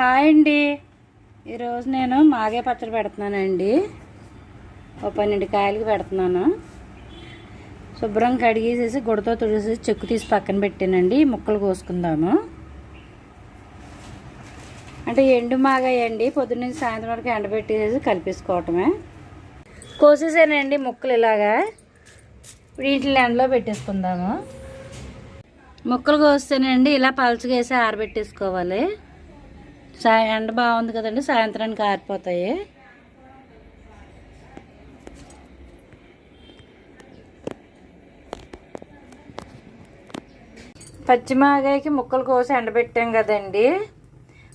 Hi అండి. ఈరోజు నేను మాగే పచ్చడి పెడుతున్నానండి. ఓ పన్నెండు కాయలకి పెడుతున్నాను. శుభ్రం కడిగేసేసి గుడతో తుడిసేసి చెక్కు తీసి పక్కన పెట్టానండి. ముక్కలు కోసుకుందాము. అంటే ఎండు మాగాయండి. పొద్దున్న నుంచి సాయంత్రం వరకు ఎండబెట్టేసి కలిపేసుకోవటమే. కోసేసానండి ముక్కలు ఇలాగా. వీటిని ఎండలో పెట్టేసుకుందాము. ముక్కలు కోస్తేనండి ఇలా పలచగా వేసి ఆరబెట్టేసుకోవాలి. సాయ ఎండ బాగుంది కదండి సాయంత్రానికి ఆరిపోతాయి. పచ్చిమాగాయకి ముక్కలు కోసి ఎండబెట్టాం కదండి.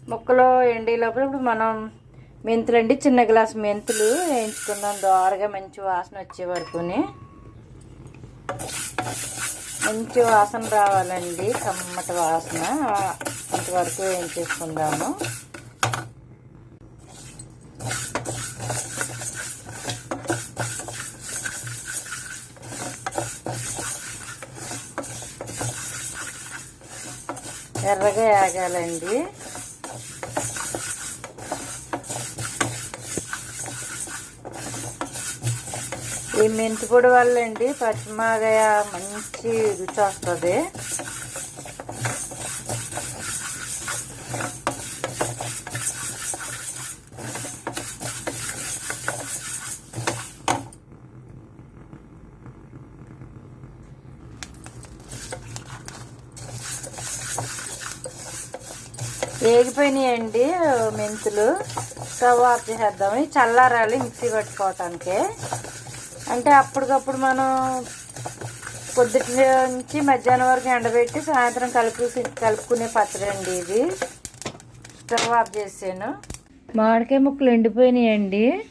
ముక్కలు ఎండే లోపల ఇప్పుడు మనం మెంతులు అండి చిన్న గ్లాస్ మెంతులు వేయించుకుందాం. దోరగా మంచి వాసన వచ్చే వరకుని. మంచి వాసన రావాలండి కమ్మటి వాసన. వరకు వేయించేసుకుందాము ఎర్రగా ఆగాలండి ఈ మెంతి పొడి వల్ల అండి పచ్చిమాగాయ మంచి రుచి వస్తుంది. వేగిపోయినాయండి మెంతులు. స్టవ్ ఆఫ్ చేసేద్దాం. చల్లారాలి మిక్సీ పెట్టుకోవటానికి. అంటే అప్పటికప్పుడు మనం పొద్దుటి నుంచి మధ్యాహ్నం వరకు ఎండబెట్టి సాయంత్రం కలుపు కలుపుకునే పచ్చడి అండి ఇది. స్టవ్ ఆఫ్ చేసాను మామిడికాయ ముక్కలు ఎండిపోయినాయండి.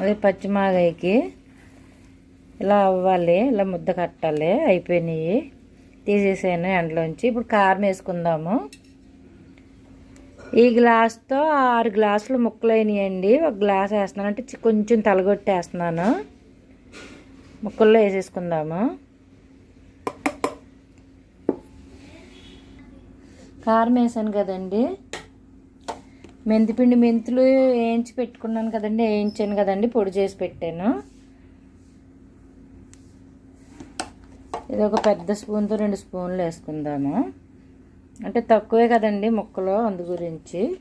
అదే పచ్చిమాగాయకి ఇలా అవ్వాలి ఇలా ముద్ద కట్టాలి. అయిపోయినాయి. తీసేసాను ఎండలోంచి. ఇప్పుడు కారం వేసుకుందాము. ఈ గ్లాస్తో ఆరు గ్లాసులు ముక్కలు ఒక గ్లాస్ వేస్తున్నాను. అంటే కొంచెం తలగొట్టేస్తున్నాను. ముక్కల్లో వేసేసుకుందాము. కారం వేసాను కదండి. మెంతిపిండి మెంతులు వేయించి పెట్టుకున్నాను కదండి. వేయించాను కదండి. పొడి చేసి పెట్టాను. ఇది ఒక పెద్ద స్పూన్తో రెండు స్పూన్లు వేసుకుందాము. అంటే తక్కువే కదండి ముక్కలు అందు గురించి.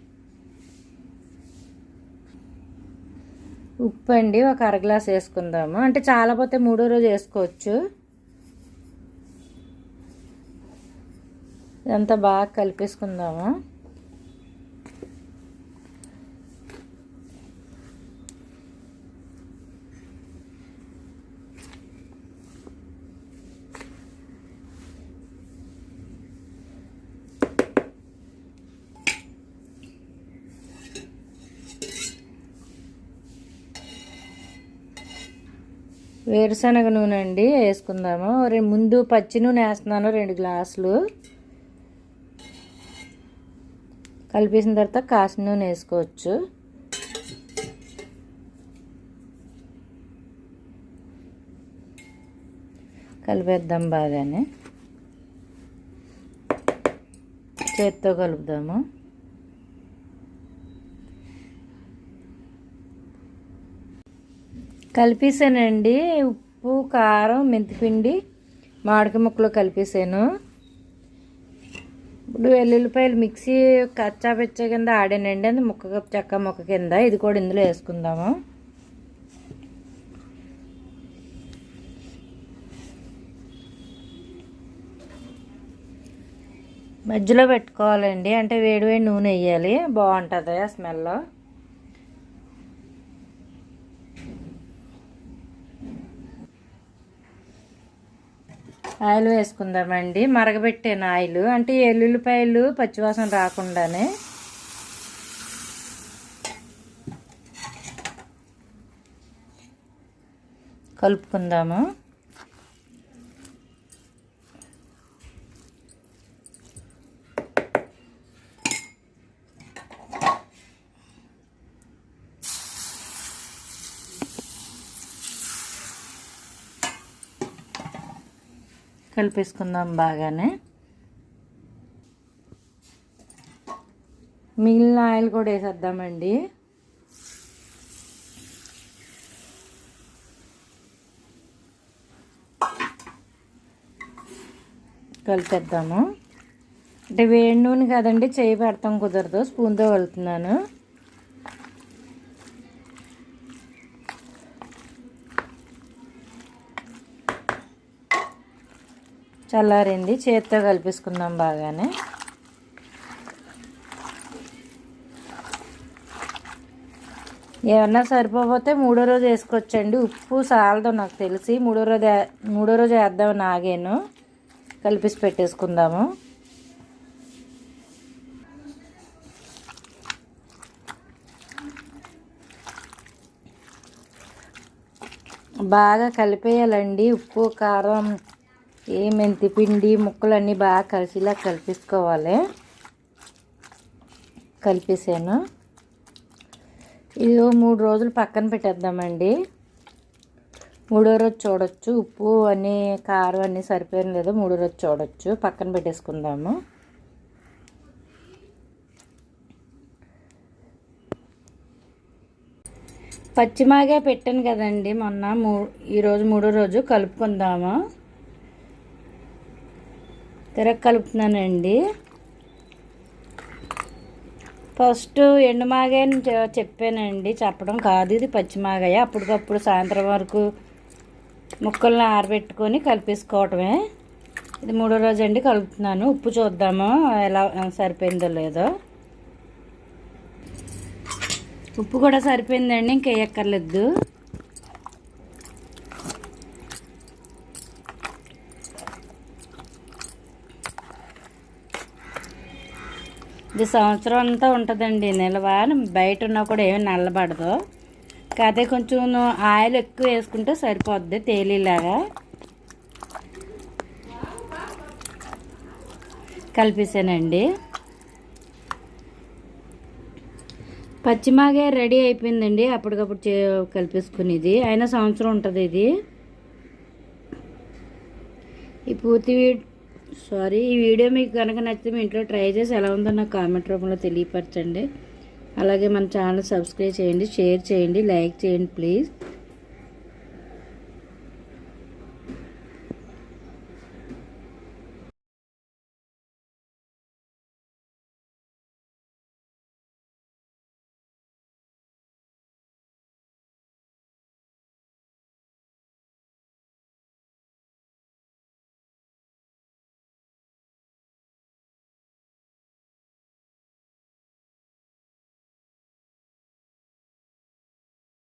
ఉప్పు అండి ఒక అర గ్లాస్ వేసుకుందాము. అంటే చాలా పోతే మూడో రోజు వేసుకోవచ్చు. ఇదంతా బాగా కలిపేసుకుందాము. వేరుశనగ నూనె అండి వేసుకుందాము. ముందు పచ్చి నూనె వేస్తున్నాను రెండు గ్లాసులు. కలిపేసిన తర్వాత కాసిన నూనె వేసుకోవచ్చు. కలిపేద్దాం బాగానే. చేత్తో కలుపుదాము. కలిపేసానండి ఉప్పు కారం మెంతిపిండి మామిడికాయ ముక్కలు కలిపేసాను ఇప్పుడు వెల్లుల్లిపాయలు మిక్సీ కచ్చా పిచ్చ కింద ఆడానండి. అది ముక్క చెక్క ముక్క కింద. ఇది కూడా ఇందులో వేసుకుందాము. మధ్యలో పెట్టుకోవాలండి. అంటే వేడి వేడి నూనె వేయాలి. బాగుంటుంది ఆ ఆయిల్ వేసుకుందామండి. మరగబెట్టాను ఆయిల్. అంటే ఎల్లుల్లిపాయలు పచ్చివాసన రాకుండానే. కలుపుకుందాము. కలిపేసుకుందాం బాగానే. మిగిలిన ఆయిల్ కూడా వేసేద్దామండి. కలిపేద్దాము. అంటే వేడి నూనె కదండి చేయి పెడతాం కుదరదు. స్పూన్తో వెళ్తున్నాను చల్లారింది చేత్తో కలిపేసుకుందాం బాగానే. ఏమన్నా సరిపోతే మూడో రోజు వేసుకోవచ్చండి. ఉప్పు సాలదు నాకు తెలిసి మూడో రోజు మూడో రోజు వేద్దామని ఆగాను. కలిపేసి పెట్టేసుకుందాము. బాగా కలిపేయాలండి. ఉప్పు కారం ఏ మెంతి పిండి ముక్కలన్నీ బాగా కలిసిలా కలిపేసుకోవాలి. కలిపేసాను. ఇది మూడు రోజులు పక్కన పెట్టేద్దామండి. మూడో రోజు చూడొచ్చు. ఉప్పు అన్నీ కారం అన్నీ సరిపోయిన లేదో మూడో రోజు చూడొచ్చు. పక్కన పెట్టేసుకుందాము. పచ్చిమాగా పెట్టాను కదండి మొన్న. మూ ఈరోజు మూడో రోజు కలుపుకుందాము. తిరగ కలుపుతున్నానండి ఫస్ట్ ఎండుమాగాయని చెప్పానండి. చెప్పడం కాదు ఇది పచ్చిమాగాయ అప్పటికప్పుడు సాయంత్రం వరకు ముక్కల్ని ఆరబెట్టుకొని కలిపేసుకోవటమే. ఇది మూడో రోజు అండి కలుపుతున్నాను. ఉప్పు చూద్దాము ఎలా సరిపోయిందో లేదో. ఉప్పు కూడా సరిపోయిందండి ఇంకేయక్కర్లేదు. ఇది సంవత్సరం అంతా ఉంటుందండి. నిల్వ బయట ఉన్నా కూడా ఏమి నల్లబడదు. కాదే కొంచెం ఆయిల్ ఎక్కువ వేసుకుంటే సరిపోద్ది తేలిలాగా. కలిపేసానండి. పచ్చిమాగే రెడీ అయిపోయిందండి. అప్పటికప్పుడు చే కలిపేసుకునేది. అయినా సంవత్సరం ఉంటుంది ఇది. ఈ పూర్తి సారీ ఈ వీడియో మీకు కనుక నచ్చితే మీ ఇంట్లో ట్రై చేసి ఎలా ఉందో నాకు కామెంట్ రూపంలో తెలియపరచండి. అలాగే మన ఛానల్ సబ్స్క్రైబ్ చేయండి షేర్ చేయండి లైక్ చేయండి ప్లీజ్